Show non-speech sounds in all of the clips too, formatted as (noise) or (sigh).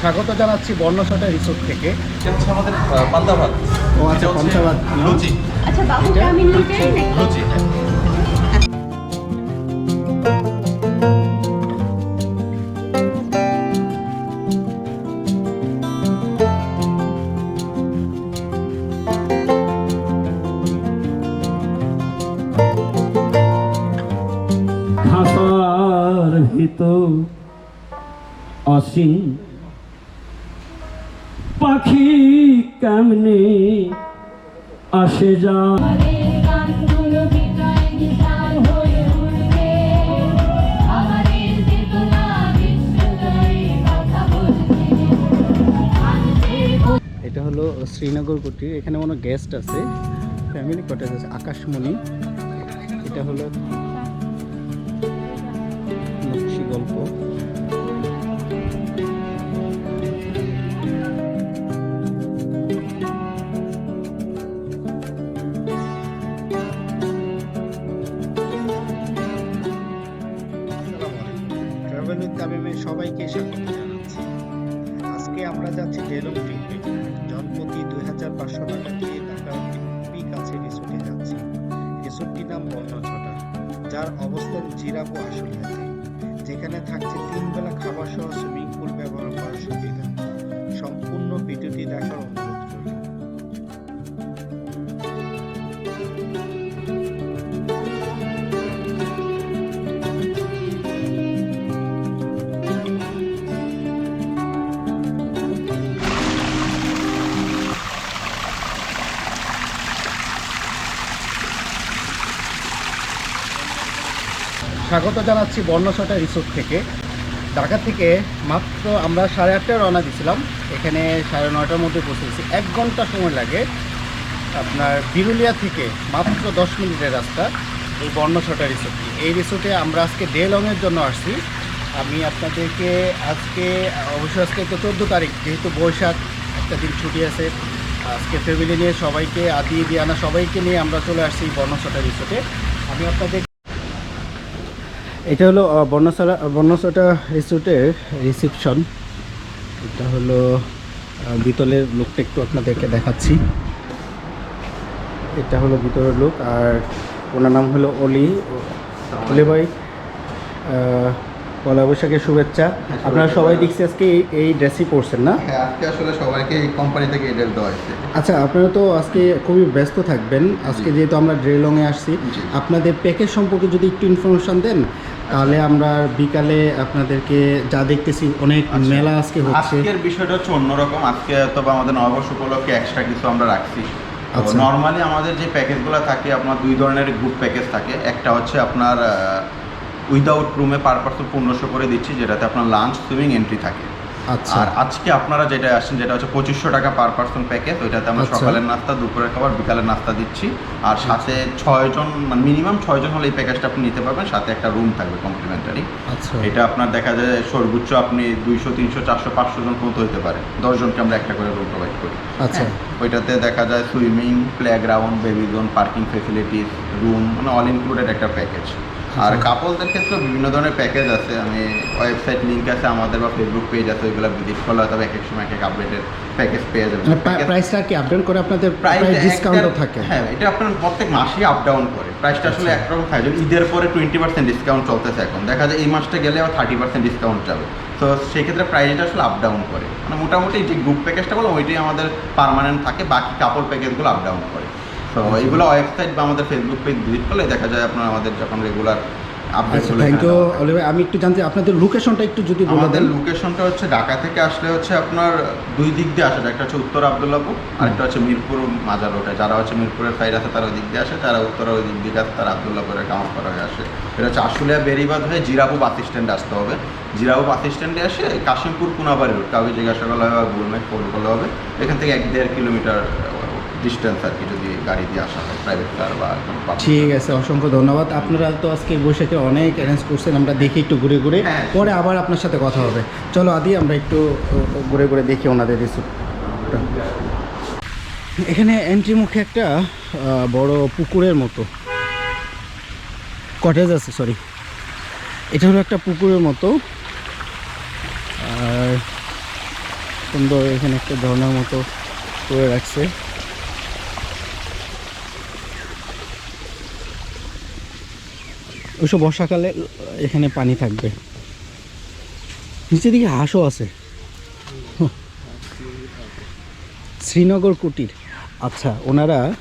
স্বাগত জানাচ্ছি বর্ণসটা রিসোর্ট থেকে। আমাদের পান্তা ভাত ও আচ্ছা লুচি আচ্ছা বাবুকে আমি নিতে নাকি লুচি হ্যাঁ। ভিতর অসীম এটা হলো শ্রীনগর কুটির। এখানে কোনো গেস্ট আছে ফ্যামিলি কটেজ আছে, আকাশমণি। এটা হলো নকশি গল্প। জিরাপো আশুলিয়াতে যেখানে থাকছে তিন বেলা খাবার সহ সুইমিং পুল ব্যবহার করার সুবিধা। সম্পূর্ণ ভিডিওটি দেখার স্বাগত জানাচ্ছি বর্ণছটা রিসোর্ট থেকে। ঢাকা থেকে মাত্র আমরা সাড়ে আটটায় রওনা দিয়েছিলাম। এখানে সাড়ে নয়টার মধ্যে পৌঁছেছি এক ঘণ্টা সময় লাগে আপনার বিরুলিয়া থেকে মাত্র দশ মিনিটের রাস্তা এই বর্ণছটা রিসোর্টটি এই রিসোর্টে আমরা আজকে ডে লংয়ের জন্য আসছি। আমি আপনাদেরকে আজকে, অবশ্যই আজকে তো চোদ্দ তারিখ, যেহেতু বৈশাখ, একটা দিন ছুটি আছে। আজকে ফ্যামিলি নিয়ে সবাইকে, আদি, দিয়ানা, সবাইকে নিয়ে আমরা চলে আসছি বর্ণছটা রিসোর্টে। আমি আপনাদের এটা হলো বর্ণসারা বর্ণসাটা রিসোর্টের রিসেপশন। এটা হলো বিতলের লোকটা একটু আপনাদেরকে দেখাচ্ছি। এটা হলো বিতলের লোক আর ওনার নাম হলো অলি। অলি ভাই পয়লা বৈশাখের শুভেচ্ছা। আপনারা সবাই দেখছি আজকে এই- এই ড্রেসই পরছেন না? হ্যাঁ আজকে আসলে সবাইকে এই কোম্পানি থেকে এই ড্রেস দেওয়া হয়েছে। আচ্ছা আপনারা তো আজকে খুবই ব্যস্ত থাকবেন। আজকে যেহেতু আমরা ড্রেলংয়ে আসছি আপনাদের প্যাকেজ সম্পর্কে যদি একটু ইনফরমেশন দেন তাহলে আমরা বিকালে আপনাদেরকে যা দেখতেছি অনেক মেলা আজকে হচ্ছে। আজকের বিষয়টা হচ্ছে অন্যরকম। আজকে তবে আমাদের নববর্ষ উপলক্ষে এক্সট্রা কিছু আমরা রাখছি। আচ্ছা। নর্মালি আমাদের যে প্যাকেজগুলো থাকে আপনার দুই ধরনের গ্রুপ প্যাকেজ থাকে। একটা হচ্ছে আপনার উইদাউট রুমে পার পার্সন পনেরোশো করে দিচ্ছি যেটাতে আপনার লাঞ্চ সুইমিং এন্ট্রি থাকে। আচ্ছা আর আজকে আপনারা যেটা আসছেন যেটা হচ্ছে পঁচিশশো টাকা পার পার্সন প্যাকেজ ওইটাতে আমরা আচ্ছা। সকালের নাস্তা দুপুরের খাবার বিকালের নাস্তা দিচ্ছি। আর সাথে ছয়জন মানে মিনিমাম ছয়জন হলে এই প্যাকেজটা আপনি নিতে পারবেন সাথে একটা রুম থাকবে কমপ্লিমেন্টারি আচ্ছা। এটা আপনার দেখা যায় সর্বোচ্চ আপনি দুইশো তিনশো চারশো পাঁচশো জন পর্যন্ত হতে পারে। দশজনকে আমরা একটা করে রুম প্রোভাইড করি। আচ্ছা। হ্যাঁ, ওইটাতে দেখা যায় swimming playground baby zone parking facilities room মানে অল ইনক্লুডেড একটা প্যাকেজ আর আচ্ছা। কাপলদের ক্ষেত্রে বিভিন্ন ধরনের প্যাকেজ আছে। আমি ওয়েবসাইট লিঙ্ক আছে আমাদের বা ফেসবুক পেজ আছে ওইগুলো ভিজিট করলে হয়তো এক এক সময় এক এক আপডেটের প্যাকেজ পেয়ে যাবেন। মানে প্রাইসটা কি আপডেট করে আপনাদের প্রাইস ডিসকাউন্টও থাকে? হ্যাঁ এটা আপনার প্রত্যেক মাসেই আপ ডাউন করে প্রাইসটা আসলে আচ্ছা। একরকম থাকে। ঈদের পরে টোয়েন্টি পার্সেন্ট ডিসকাউন্ট চলতেছে এখন দেখা যায় এই মাসটা গেলে আবার থার্টি পার্সেন্ট ডিসকাউন্ট যাবে। তো সেই ক্ষেত্রে প্রাইসটা আসলে আপ ডাউন করে। মানে মোটামুটি যে গ্রুপ প্যাকেজটা বলো ওইটাই আমাদের পার্মানেন্ট থাকে বাকি কাপড় প্যাকেজগুলো আপ ডাউন করে। তো। এইগুলো ওয়েবসাইট বা আমাদের ফেসবুক পেজ ভিজিট করলে দেখা যায় আপনার আমাদের যখন রেগুলার আচ্ছা থ্যাংক ইউ আমি একটু জানতে আপনাদের লোকেশনটা একটু যদি বলে আমাদের দেন। লোকেশনটা হচ্ছে ঢাকা থেকে আসলে হচ্ছে আপনার দুই দিক দিয়ে আসে একটা হচ্ছে উত্তর আবদুল্লাপুর আরেকটা হচ্ছে মিরপুর মাজার রোডে। যারা হচ্ছে মিরপুরের সাইড আছে তারা ওই দিক দিয়ে আসে যারা উত্তরের ওই দিক দিয়ে আসে তারা আবদুল্লাপুরের কামারপাড়া হয়ে আসে। এটা হচ্ছে আশুলিয়া বেরিবাদ হয়ে জিরাবু বাস স্ট্যান্ডে আসতে হবে। জিরাবু বাস স্ট্যান্ডে এসে কাশিমপুর কুনাবাড়ি রোড কাউকে জিজ্ঞাসা করলে হবে বা গুগল ম্যাপ ফলো করলে হবে। এখান থেকে এক দেড় কিলোমিটার ডিস্টেন্স আর কি গাড়ি দিয়ে আসা হয় প্রাইভেট কার বা ঠিক আছে অসংখ্য ধন্যবাদ। আপনারা তো আজকে বৈশাখে অনেক অ্যারেঞ্জ করছেন আমরা দেখি একটু ঘুরে ঘুরে। হ্যাঁ। পরে আবার আপনার সাথে কথা হবে। চলো আদি আমরা একটু ঘুরে ঘুরে দেখি ওনাদের রিসোর্টটা এখানে এন্ট্রি মুখে একটা বড় পুকুরের মতো। কটেজ আছে সরি এটা হলো একটা পুকুরের মতো। আর সুন্দর এখানে একটা ঝর্ণার মতো করে রাখছে। ওইসব বর্ষাকালে এখানে পানি থাকবে। নিচের দিকে হাঁসও আছে। শ্রীনগর কুটির। আচ্ছা ওনারা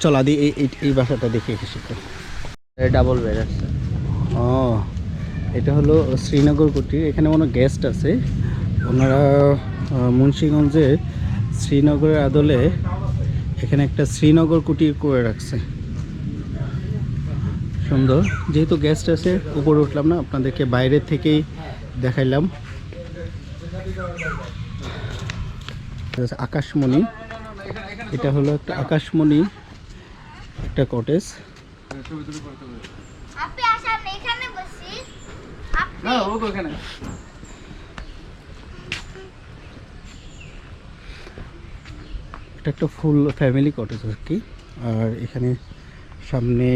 চল আদি এই এই- বাসাটা দেখে এসেছি ডাবল বেড আছে। ও এটা হলো শ্রীনগর কুটির। এখানে কোনো গেস্ট আছে। ওনারা মুন্সিগঞ্জে শ্রীনগরের আদলে এখানে একটা শ্রীনগর কুটির করে রাখছে। সুন্দর। যেহেতু গেস্ট আছে উপরে উঠলাম না আপনাদেরকে বাইরে থেকেই দেখাইলাম। আকাশমণি এটা হলো একটা আকাশমণি একটা কটেজ আপনি এটা একটা ফুল ফ্যামিলি কটেজ আর কি। আর এখানে সামনে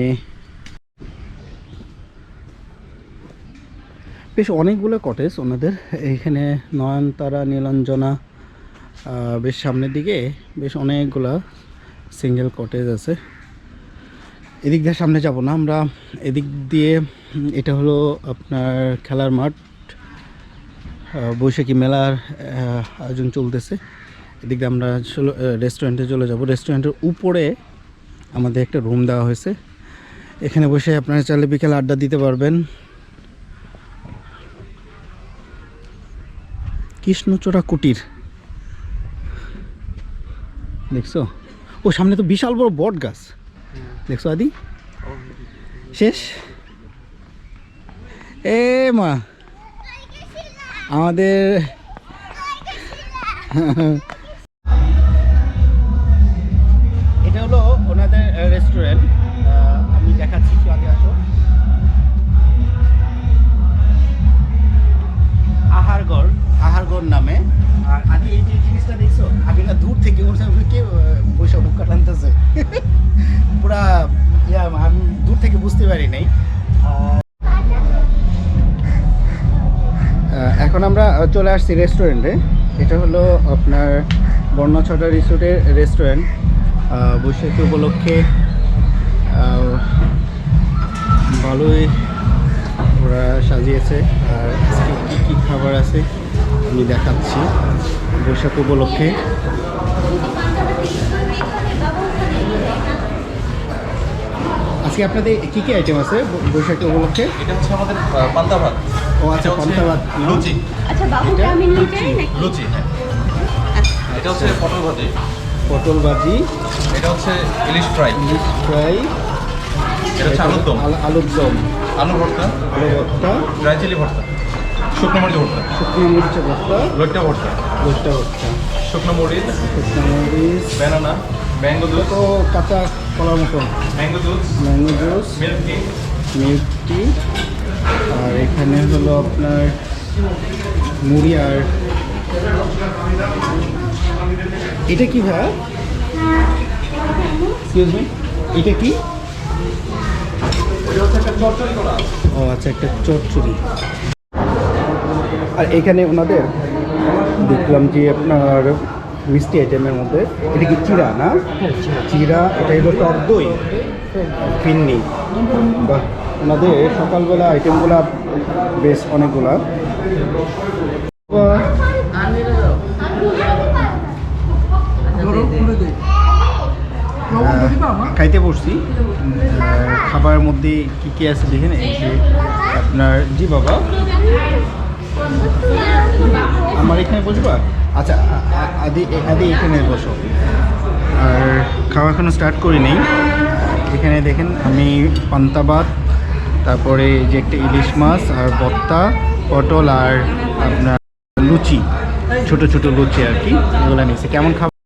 বেশ অনেকগুলো কটেজ ওনাদের। এখানে নয়নতারা, নীলাঞ্জনা বেশ সামনের দিকে বেশ অনেকগুলা সিঙ্গেল কটেজ আছে। এদিক দিয়ে সামনে যাব না, আমরা এদিক দিয়ে, এটা হলো আপনার খেলার মাঠ বৈশাখী মেলার আয়োজন চলতেছে। এদিক দিয়ে আমরা রেস্টুরেন্টে চলে যাব। রেস্টুরেন্টের উপরে আমাদের একটা রুম দেওয়া হয়েছে। এখানে বসে আপনারা চাইলে বিকেলে আড্ডা দিতে পারবেন। কৃষ্ণচূড়া কুটির দেখছ? ও, সামনে তো বিশাল বড় বট গাছ। দেখছ আদি? শেষ? এ মা। আমাদের চলে আসছি রেস্টুরেন্টে এটা হলো আপনার বর্ণছটা রিসোর্টের রেস্টুরেন্ট বৈশাখী উপলক্ষে ভালোই ওরা সাজিয়েছে। আর কী কী খাবার আছে আমি দেখাচ্ছি বৈশাখ উপলক্ষে। আজকে আপনাদের কী কী আইটেম আছে বৈশাখী উপলক্ষে? এটা হচ্ছে আমাদের পান্তা ভাত। ও আচ্ছা পান্তা ভাত লুচি। আচ্ছা বাবু এটা গ্রামীণ লুচি। নাকি? লুচি হ্যাঁ। এটা হচ্ছে পটল ভাজি। পটল ভাজি। এটা হচ্ছে ইলিশ ফ্রাই। ইলিশ ফ্রাই। এটা হচ্ছে আলুর দম। আলু- আলুর দম। আলু ভর্তা। আলু ভর্তা। ড্রাই চিলি ভর্তা। শুকনো মরিচ ভর্তা। শুকনো মরিচের ভর্তা। লইট্টা ভর্তা। লোটটা ভর্তা। শুকনো মরিচ। শুকনো মরিচ। ব্যানানা। Mango juice. তো কাঁচা কলার মতন। Mango juice. Mango juice. Milk tea. Milk tea. আর এখানে হলো আপনার মুড়ি আর এটা কি ভাই এক্সকিউজ মি এটা কি? ও আচ্ছা একটা চটচড়ি আর এখানে ওনাদের দেখলাম যে আপনার মিষ্টি আইটেমের মধ্যে এটা কি চিরা না? চিরা এটা হলো টক দই ফিন্নি। বাহ। ওনাদের সকালবেলা আইটেমগুলা বেশ অনেকগুলা। খাইতে আহ, খাবারের মধ্যে কি কি আছে দেখেন? যে আপনার জি বাবা। আমার এখানে বসবা? আচ্ছা আদি আদি এখানে বসো। আর খাওয়া এখনও স্টার্ট করি করিনি। এখানে দেখেন আমি পান্তা ভাত তারপরে যে একটা ইলিশ মাছ আর বত্তা পটল আর আপনার লুচি, ছোট ছোট লুচি আর কি, এগুলো নিয়েছে। কেমন খাবার?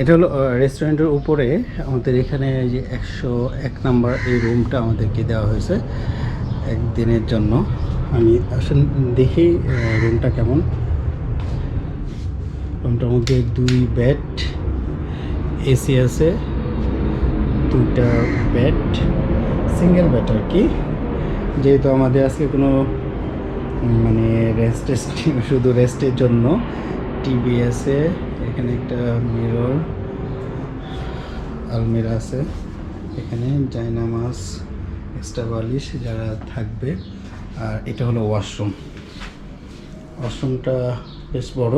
এটা হলো রেস্টুরেন্টের উপরে আমাদের এখানে যে একশো এক নাম্বার এই রুমটা আমাদেরকে দেওয়া হয়েছে একদিনের জন্য। আমি আসেন দেখি রুমটা কেমন। রুমটার মধ্যে দুই বেড এসি আছে, দুইটা বেড সিঙ্গেল বেড আর কি। যেহেতু আমাদের আজকে কোনো মানে রেস্ট শুধু রেস্টের জন্য টিভি আছে এখানে একটা মিরর আলমিরা আছে, এখানে জায়নামাজ এক্সট্রা বালিশ যারা থাকবে, আর এটা হলো ওয়াশরুম ওয়াশরুমটা বেশ বড়।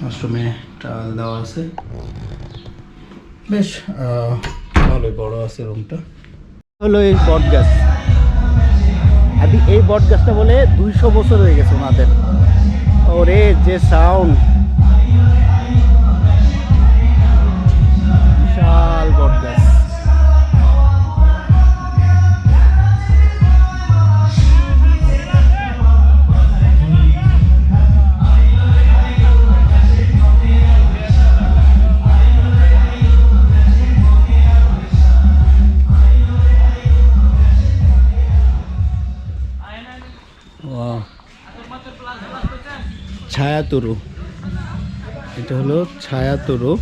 ওয়াশরুমে টাল দেওয়া আছে। বেশ ভালোই বড় আছে রুমটা। হলো এই বট গাছ। এই বট গাছটা বলে দুইশো বছর হয়ে গেছে ওনাদের। ওরে যে সাউন্ড বিশাল বট গাছ। তরু এটা হলো ছায়া তরু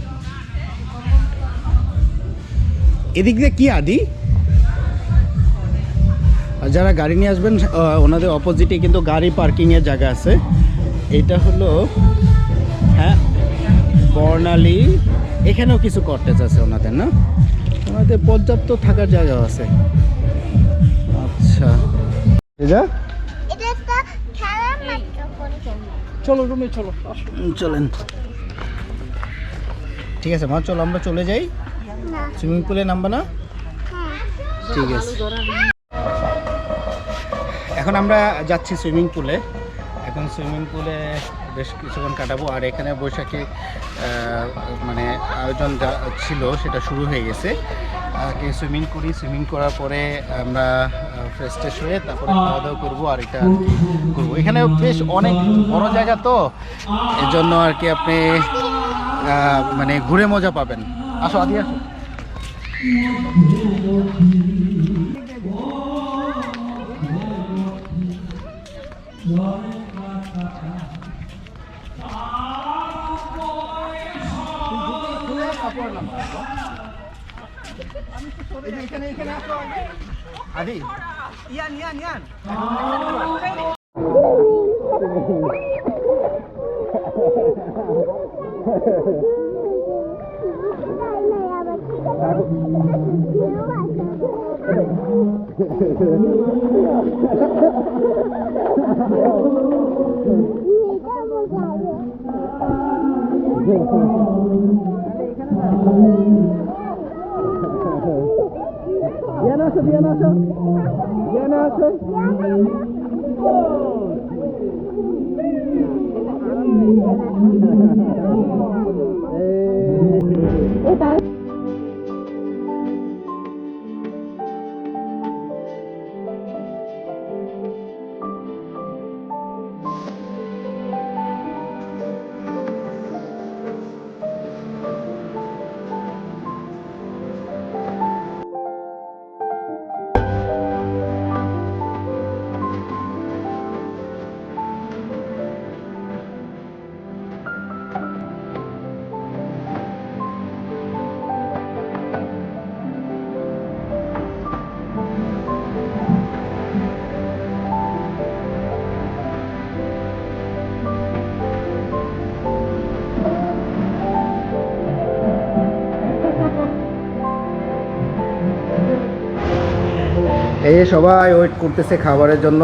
এদিক দিয়ে কি আদি? আর যারা গাড়ি নিয়ে আসবেন ওনাদের অপোজিটে কিন্তু গাড়ি পার্কিংয়ের জায়গা আছে। এটা হলো হ্যাঁ বর্ণালী। এখানেও কিছু কটেজ আছে ওনাদের, না? ওনাদের পর্যাপ্ত থাকার জায়গা আছে। আচ্ছা যা এটা একটা খেলার মাইক্রোফোন চলো রুমে চলো চলেন। ঠিক আছে মা চলো আমরা চলে যাই। সুইমিং পুলে নামবে না? হ্যাঁ। ঠিক আছে। এখন আমরা যাচ্ছি সুইমিং পুলে। এখন সুইমিং পুলে বেশ কিছুক্ষণ কাটাবো। আর এখানে বৈশাখী মানে আয়োজন যা ছিল সেটা শুরু হয়ে গেছে। আগে সুইমিং করি সুইমিং করার পরে আমরা ফ্রেশ ট্রেশ হয়ে তারপরে খাওয়া দাওয়া করব আর এটা করব। এখানে বেশ অনেক বড় জায়গা তো এর জন্য আর কি আপনি মানে ঘুরে মজা পাবেন। আসো আদি আসো। 阿弟。yan yan yan。Yanaşın, yanaşın. Yanaşın. Yanaşın. এই সবাই ওয়েট করতেছে খাবারের জন্য।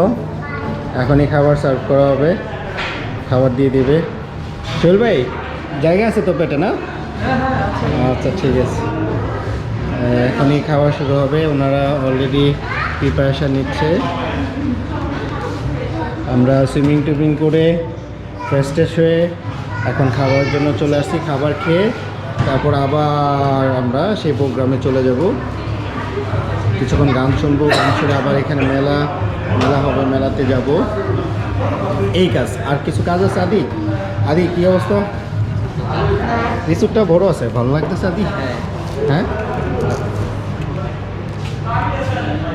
এখনই খাবার সার্ভ করা হবে। খাবার দিয়ে দিবে। চল ভাই, জায়গা আছে তো পেটে, না? আচ্ছা ঠিক আছে। এখনই খাওয়া শুরু হবে। ওনারা অলরেডি প্রিপারেশান নিচ্ছে। আমরা সুইমিং টুইমিং করে ফ্রেশ ট্রেশ হয়ে এখন খাবারের জন্য চলে আসছি খাবার খেয়ে। তারপর আবার আমরা সেই প্রোগ্রামে চলে যাব। কিছুক্ষণ গান শুনব গান শুনে আবার এখানে মেলা মেলা হবে মেলাতে যাব। এই কাজ আর কিছু কাজ আছে আদি? আদি কি অবস্থা? রিসুটটা বড় আছে ভালো লাগতেছে আদি? হ্যাঁ?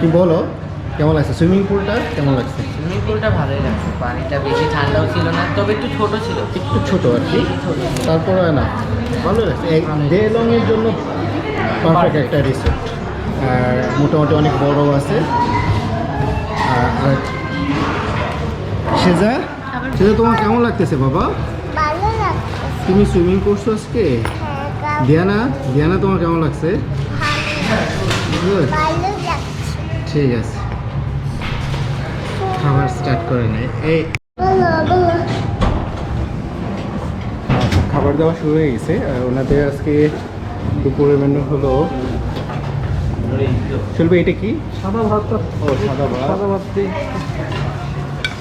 কি বলো কেমন লাগছে? সুইমিং পুলটা কেমন লাগছে? সুইমিং পুলটা ভালোই লাগছে পানিটা বেশি ঠান্ডাও ছিল না তবে একটু ছোট ছিল। একটু ছোট আর কি? তারপরে না ভালো লাগছে। ডে লং এর জন্য পারফেক্ট একটা রিসোর্ট আর মোটামুটি অনেক বড় আছে। আর- সেজা সেজা তোমার কেমন লাগতেছে বাবা? তুমি সুইমিং করছ আজকে? হ্যাঁ দিয়ানা দিয়ানা তোমার কেমন লাগছে? ঠিক আছে। খাবার স্টার্ট করে নেই এই বলো বলো। আচ্ছা, খাবার দাওয়া শুরু হয়ে গেছে। আর ওনাদের আজকে দুপুরের মেনু হলো চলবে এটা কি? সাদা ভাত। ও সাদা ভাত। সাদা ভাত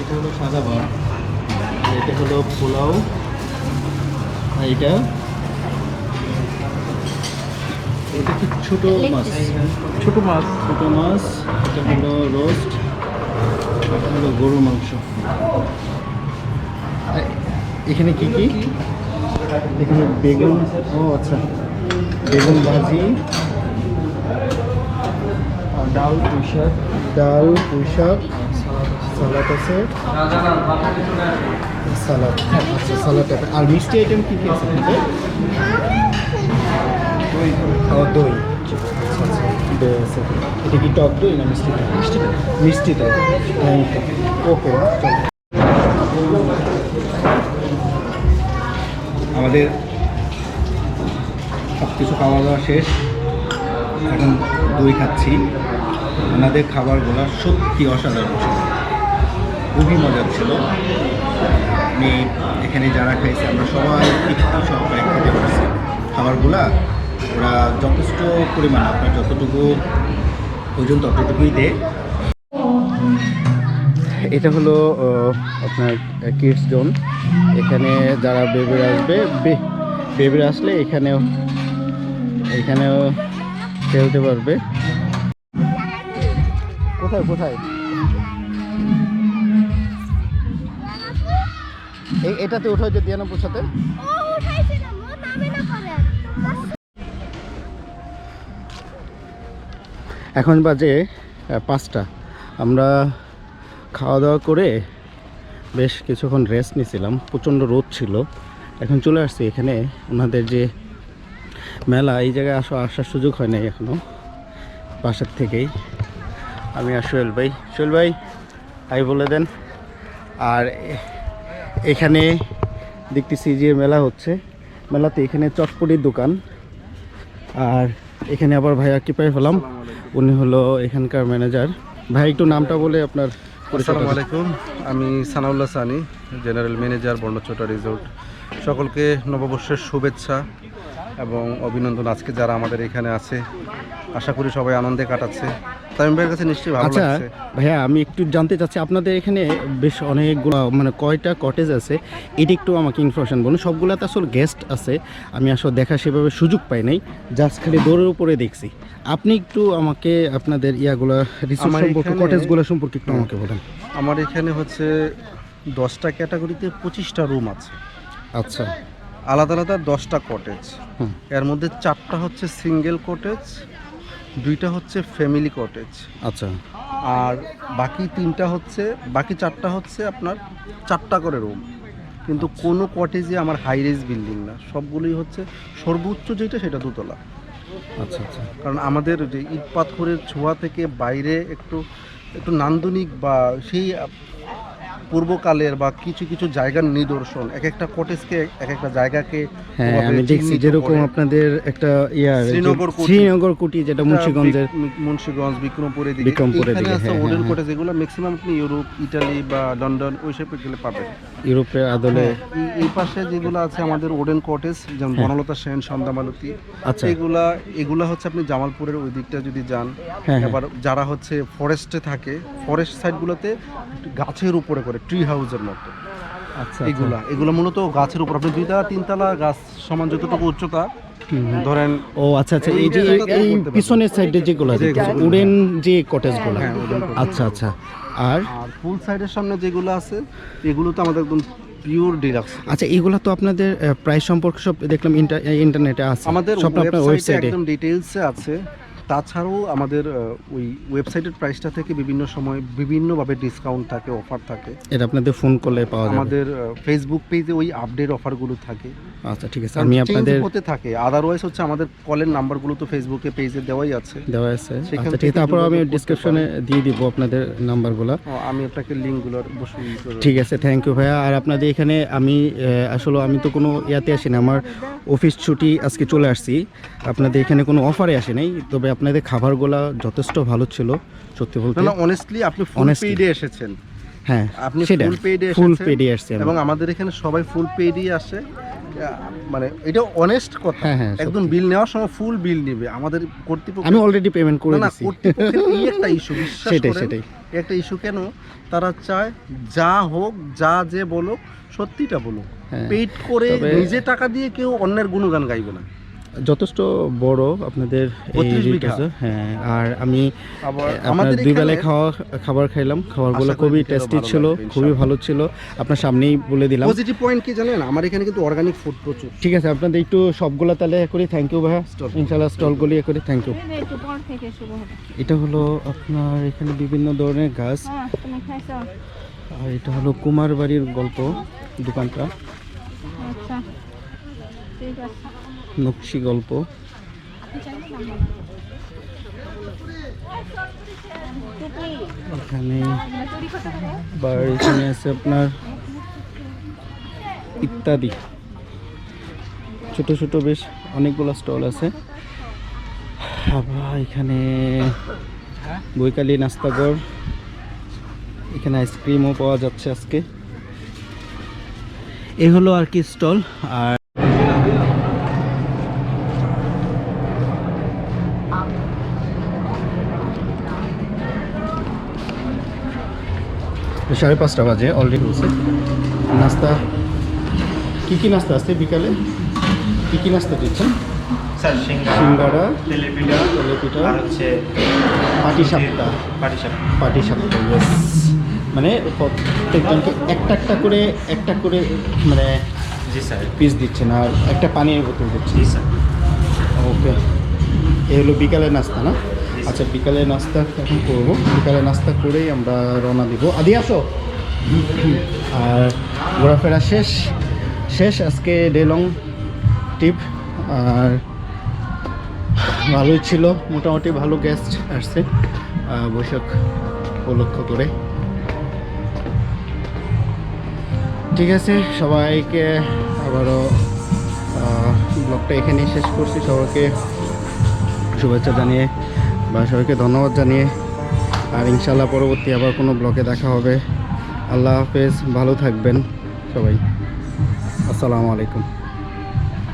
এটা হলো সাদা ভাত। এটা হলো পোলাও। আর এটা? এটা কি ছোট মাছ? ছোট মাছ। ছোট মাছ। এটা হলো রোস্ট। এটা হলো গরুর মাংস। আর এখানে কি কি? এখানে বেগুন। ও আচ্ছা। বেগুন ভাজি। ডাল পুঁইশাক। ডাল পুঁই শাক সালাদ আছে। সালাদ আচ্ছা সালাদ আছে। আর মিষ্টি আইটেম কি কি আছে দই। দই আছে এটা কি টক দই না মিষ্টি দই? মিষ্টি মিষ্টি দই। ওকে আমাদের সব কিছু খাওয়া দাওয়া শেষ। এখন দই খাচ্ছি। ওনাদের খাবারগুলো সত্যি অসাধারণ ছিল। খুবই মজার ছিল। আমি এখানে যারা খাইছে, আমরা সবাই তৃপ্তি সহকারে খেতে পারছি। খাবারগুলা ওরা যথেষ্ট পরিমাণ, আপনার যতটুকু ওজন ততটুকুই দেয়। এটা হলো আপনার কিডস জোন এখানে যারা বেবিরা আসবে বেবিরা আসলে এখানেও এখানেও খেলতে পারবে। কোথায় কোথায়? এটাতে উঠো যে দিয়ানপুর সাথে। ও উঠাইছিলাম ও নামে না করে এখন বাজে পাঁচটা। আমরা খাওয়া দাওয়া করে বেশ কিছুক্ষণ রেস্ট নিয়েছিলাম প্রচণ্ড রোদ ছিল। এখন চলে আসছি এখানে ওনাদের যে মেলা, এই জায়গায় আসা, আসার সুযোগ হয় নাই এখনও বাসার থেকেই। আমি আর সোহেল ভাই। সোহেল ভাই হাই বলে দেন। আর এখানে দেখতেছি যে মেলা হচ্ছে। মেলাতে এখানে চটপটির দোকান। আর এখানে আবার ভাইয়া কি পাই পেলাম উনি হলো এখানকার ম্যানেজার। ভাই একটু নামটা বলে আপনার আসসালামু আলাইকুম। আমি Sanaullah Sani general manager Bornochota resort. সকলকে নববর্ষের শুভেচ্ছা এবং অভিনন্দন। আজকে যারা আমাদের এখানে আছে আশা করি সবাই আনন্দে কাটাচ্ছে। তামিম ভাইয়ের কাছে নিশ্চয়ই ভালো আচ্ছা ভাইয়া আমি একটু জানতে চাচ্ছি আপনাদের এখানে বেশ অনেকগুলো মানে কয়টা কটেজ আছে? এটা একটু আমাকে ইনফরমেশন বলুন। সবগুলোতে আসলে গেস্ট আছে। আমি আসলে দেখা সেভাবে সুযোগ পাই নাই। জাস্ট খালি দৌড়ের উপরে দেখছি। আপনি একটু আমাকে আপনাদের ইয়াগুলো আমার সম্পর্কে কটেজগুলো সম্পর্কে একটু আমাকে বলেন। আমার এখানে হচ্ছে দশটা ক্যাটাগরিতে পঁচিশটা রুম আছে। আচ্ছা। আলাদা আলাদা দশটা কটেজ হুম। এর মধ্যে চারটা হচ্ছে সিঙ্গেল কটেজ দুইটা হচ্ছে ফ্যামিলি কটেজ আচ্ছা। আর বাকি তিনটা হচ্ছে বাকি চারটা হচ্ছে আপনার চারটা করে রুম কিন্তু কোনো কটেজে আমার হাই রেজ বিল্ডিং না। সবগুলোই হচ্ছে সর্বোচ্চ যেটা সেটা দোতলা। আচ্ছা আচ্ছা। কারণ আমাদের যে ইট পাথরের ছোঁয়া থেকে বাইরে একটু একটু নান্দনিক বা সেই পূর্বকালের বা কিছু কিছু জায়গার নিদর্শন এক একটা কটেজকে এক একটা জায়গাকে হ্যাঁ আমি দেখছি যেরকম আপনাদের একটা ইয়ার শ্রীনগর। শ্রীনগর কুটি যেটা মুন্সিগঞ্জের মুন্সিগঞ্জ বিক্রমপুরের দিকে বিক্রমপুরের দিকে, হ্যাঁ, ওডেন হ্যাঁ, কটেজ এগুলো ম্যাক্সিমাম আপনি ইউরোপ ইটালি বা লন্ডন ওই সব গেলে পাবেন ইউরোপের আদলে এই- এই পাশে যেগুলো আছে আমাদের ওডেন কটেজ যেমন হ্যাঁ। বনলতা সেন সন্ধ্যামালতি আচ্ছা এগুলা এগুলা হচ্ছে আপনি জামালপুরের ওই দিকটা যদি যান হ্যাঁ, হ্যাঁ। এবার যারা হচ্ছে ফরেস্টে থাকে ফরেস্ট সাইডগুলোতে গাছের উপরে করে ট্রি হাউসের মতো। আচ্ছা এগুলা এগুলো মূলত গাছের উপর। আপনি দুইতলা তিনতলা গাছ সমান যতটুকু উচ্চতা ধরেন ও আচ্ছা আচ্ছা এই যে এই। পিছনের সাইডে যেগুলো আছে উডেন যে কটেজগুলো হ্যাঁ, আচ্ছা আচ্ছা। আর? ফুল সাইডের সামনে যেগুলো আছে এগুলো তো আমাদের একদম পিওর ডিলাক্স আচ্ছা এগুলো তো আপনাদের প্রাইস সম্পর্কে সব দেখলাম ইন্টারনেটে আছে। আমাদের সব আপনার ওয়েবসাইটে একদম ডিটেইলসে আছে। তাছাড়াও আমাদের ওই ওয়েবসাইটের প্রাইসটা থেকে বিভিন্ন সময় বিভিন্নভাবে ডিসকাউন্ট থাকে অফার থাকে। এটা আপনাদের ফোন করলে পাওয়া যাবে। আমাদের ফেসবুক পেজে ওই আপডেট অফারগুলো থাকে। আচ্ছা ঠিক আছে। আমি আপনাদের হতে থাকে। আদারওয়াইজ হচ্ছে আমাদের কলের নাম্বারগুলো তো ফেসবুকে পেজে দেওয়াই আছে। দেওয়া আছে। আচ্ছা ঠিক আছে। তারপর আমি ডিসক্রিপশনে দিয়ে দিব আপনাদের নাম্বারগুলো আমি আপনাকে লিঙ্কগুলোর বসে ই ঠিক আছে থ্যাংক ইউ ভাইয়া। আর আপনাদের এখানে আমি আসলে আমি তো কোনো ইয়াতে আসি না। আমার অফিস ছুটি আজকে চলে আসছি। আপনাদের এখানে কোনো অফারে আসে নাই। তবে আপনাদের খাবারগুলো যথেষ্ট ভালো ছিল সত্যি বলতে। না অনেস্টলি আপনি ফুল Honestly। পেইডে এসেছেন। হ্যাঁ আপনি ফুল পেইডে ফুল এসেছেন পেডে এবং আমাদের এখানে সবাই ফুল পেইডই আসে। মানে এটা অনেস্ট কথা। হ্যাঁ, হ্যাঁ, একদম বিল নেওয়ার সময় ফুল বিল নেবে। আমাদের কর্তৃপক্ষ আমি অলরেডি পেমেন্ট করে না না কর্তৃপক্ষের এই একটা (laughs) ইস্যু বিশ্বাস সেটাই, সেটাই। একটা ইস্যু কেন? তারা চায় যা হোক যা যে বলো সত্যিটা বলো হ্যাঁ, পেইড করে তবে- নিজে টাকা দিয়ে কেউ অন্যের গুণগান গাইবে না। যথেষ্ট বড় আপনাদের এই 32 হ্যাঁ আর আমি আপনার দুই বেলায় খাওয়া খাবার খাইলাম। খাবারগুলো খুবই টেস্টি ছিল খুবই ভালো ছিল। আপনার সামনেই বলে দিলাম। পজিটিভ পয়েন্ট কি জানেন? আমার এখানে কিন্তু অর্গানিক ফুড প্রচুর। ঠিক আছে আপনাদের একটু সবগুলো তাহলে করি। থ্যাংক ইউ ভাইয়া. ইনশাল্লাহ স্টলগুলো করি। থ্যাংক ইউ এটা হলো আপনার এখানে বিভিন্ন ধরনের গাছ। হ্যাঁ আর এটা হলো কুমার বাড়ির গল্প দোকানটা। আচ্ছা ঠিক আছে। নকশি গল্প। এখানে আছে আপনার ইত্যাদি। ছোট ছোট বেশ অনেকগুলো স্টল আছে। আবার এখানে বৈকালী নাস্তাঘর এখানে আইসক্রিমও পাওয়া যাচ্ছে আজকে। এই হলো আর কি স্টল, আর সাড়ে পাঁচটা বাজে অলরেডি হচ্ছে নাস্তা কী কী নাস্তা আছে বিকালে? কী কী নাস্তা দিচ্ছেন? স্যার তেলেপিঠা তেলেপিঠা আর হচ্ছে পাটি ইয়েস মানে প্রত্যেকজনকে একটা একটা করে একটা করে মানে জি স্যার। পিস দিচ্ছেন আর একটা পানির বোতল দিচ্ছেন? জি স্যার। ওকে এই হলো বিকালের নাস্তা না? আচ্ছা বিকালে নাস্তা এখন করব। বিকালে নাস্তা করেই আমরা রওনা দিব। আদি, আসো। আর ঘোরাফেরা শেষ। শেষ আজকে ডে লং ট্রিপ আর ভালোই ছিল। মোটামুটি ভালো গেস্ট আসছে বৈশাখ উপলক্ষ করে। ঠিক আছে, সবাইকে আবারও ব্লগটা এখানেই শেষ করছি। সবাইকে শুভেচ্ছা জানিয়ে বা সবাইকে ধন্যবাদ জানিয়ে। আর ইনশাল্লাহ পরবর্তী আবার কোনো ব্লকে দেখা হবে। আল্লাহ হাফেজ, ভালো থাকবেন সবাই। আসসালামু আলাইকুম।